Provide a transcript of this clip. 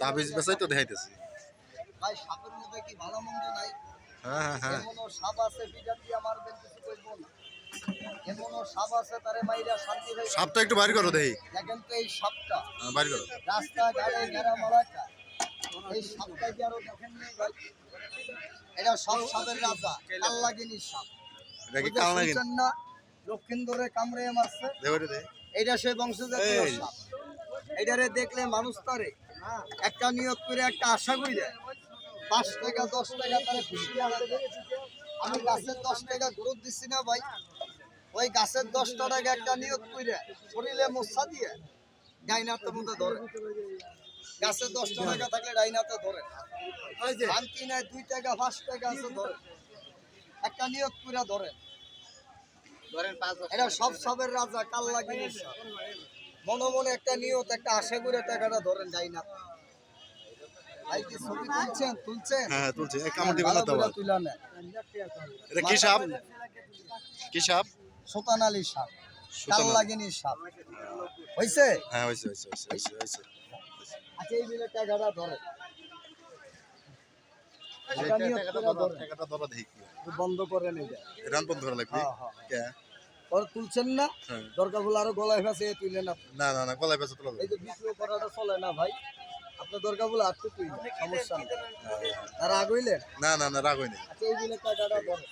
তাবিজ বেচাই তো দেখাইতেছি। ভাই সাপের মধ্যে কি ভালো মন্দ নাই হ্যাঁ হ্যাঁ। সাপ আছে দিয়ে মারবেন কিছু না সাপটা একটু বাইর করো দেখি। দেখেন তো এই সাপটা হ্যাঁ, বাইর করো। রাস্তা ঘাটে ঘেরা মারাটা এই সাপটা কি আরও দেখেন ভাই এটা সব সাপের রাজা কাল্লাগিনী সাপ এটা কি না লক্ষিন্দরে কামড়ে মারছে দেখো। এটা সেই বংশজাতীয় সাপ এটারে দেখলে মানুষ তারে একটা নিয়োগ করে একটা আশা কইরে পাঁচ টাকা দশ টাকা তারে খুশি আমি গাছের দশ টাকা গ্রোথ দিচ্ছি না ভাই। ওই গাছের দশটা টাকা একটা নিয়োগ করে শরীরে মশা দিয়ে ডাইনাতে মধ্যে ধরে। গাছের দশটা টাকা থাকলে ডাইনাতে ধরে। শান্তি নাই দুই টাকা পাঁচ টাকা আছে ধরে। একটা নিয়োগ করে ধরে। এটা সব সবের রাজা কাল্লা জিনিস মনে মনে একটা নিয়ত একটা আশা করে টাকাটা ধরেন যাই না। ভাই কি ছবি তুলছেন? তুলছেন? হ্যাঁ তুলছি। কামড় দিবে না ভালো তো করে আবার। এটা কি সাপ? কি সাপ? সুতান আলী সাপ। সুতান আলী। সাপ। হয়েছে হ্যাঁ হয়েছে হয়েছে হয়েছে হয়েছে হয়েছে আচ্ছা এই মিলে টাকাটা ধরে। এটা ধরে টাকাটা ধরা দেখি। বন্ধ করেন এটা রান বন্ধ করা লাগবে? হ্যাঁ, হ্যাঁ, ওর তুলছেন না। হ্যাঁ। দরকার হলে আরও গলায় ফেসে তুলে না না না না গলায় ফেসে তোলা এই যে বিক্রি করাটা চলে না ভাই। আপনার দরকার বলে আর তুই সমস্যা না রাগ আগুইলেন না না না রাগ হইনি আচ্ছা এই মিলে টাকাটা ধরে